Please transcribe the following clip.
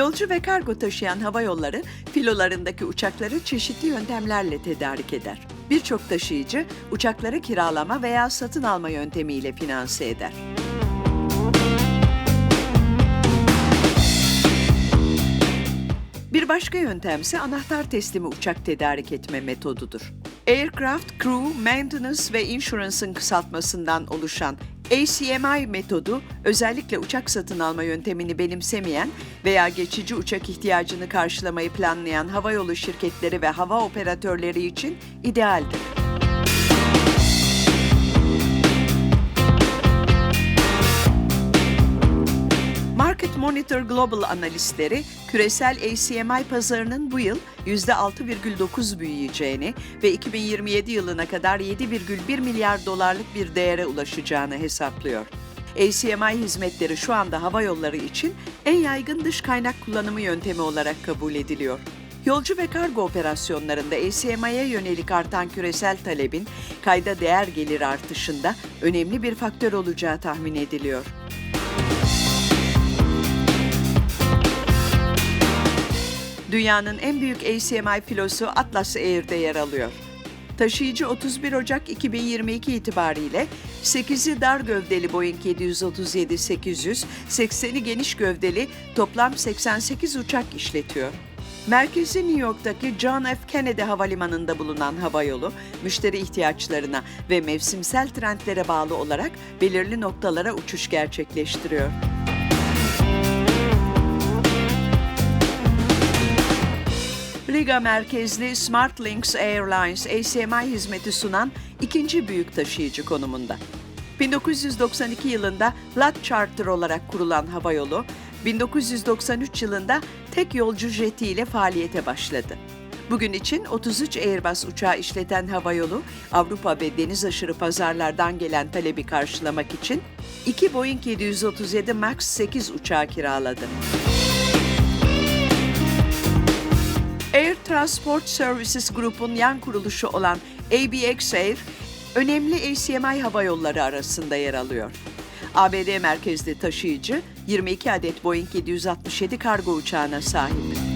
Yolcu ve kargo taşıyan hava yolları filolarındaki uçakları çeşitli yöntemlerle tedarik eder. Birçok taşıyıcı uçakları kiralama veya satın alma yöntemiyle finanse eder. Bir başka yöntemse anahtar teslimi uçak tedarik etme metodudur. Aircraft Crew Maintenance ve Insurance'ın kısaltmasından oluşan ACMI metodu özellikle uçak satın alma yöntemini benimsemeyen veya geçici uçak ihtiyacını karşılamayı planlayan havayolu şirketleri ve hava operatörleri için idealdir. Monitor Global analistleri küresel ACMI pazarının bu yıl %6,9 büyüyeceğini ve 2027 yılına kadar 7,1 milyar dolarlık bir değere ulaşacağını hesaplıyor. ACMI hizmetleri şu anda hava yolları için en yaygın dış kaynak kullanımı yöntemi olarak kabul ediliyor. Yolcu ve kargo operasyonlarında ACMI'ye yönelik artan küresel talebin kayda değer gelir artışında önemli bir faktör olacağı tahmin ediliyor. Dünyanın en büyük ACMI filosu Atlas Air'de yer alıyor. Taşıyıcı 31 Ocak 2022 itibariyle 8'i dar gövdeli Boeing 737-800, 80'i geniş gövdeli toplam 88 uçak işletiyor. Merkezi New York'taki John F. Kennedy Havalimanı'nda bulunan havayolu, müşteri ihtiyaçlarına ve mevsimsel trendlere bağlı olarak belirli noktalara uçuş gerçekleştiriyor. Riga merkezli SmartLynx Airlines ACMI hizmeti sunan ikinci büyük taşıyıcı konumunda. 1992 yılında Lat Charter olarak kurulan havayolu, 1993 yılında tek yolcu jeti ile faaliyete başladı. Bugün için 33 Airbus uçağı işleten havayolu, Avrupa ve deniz aşırı pazarlardan gelen talebi karşılamak için iki Boeing 737 MAX 8 uçağı kiraladı. Air Transport Services Group'un yan kuruluşu olan ABX Air, önemli ACMI hava yolları arasında yer alıyor. ABD merkezli taşıyıcı 22 adet Boeing 767 kargo uçağına sahip.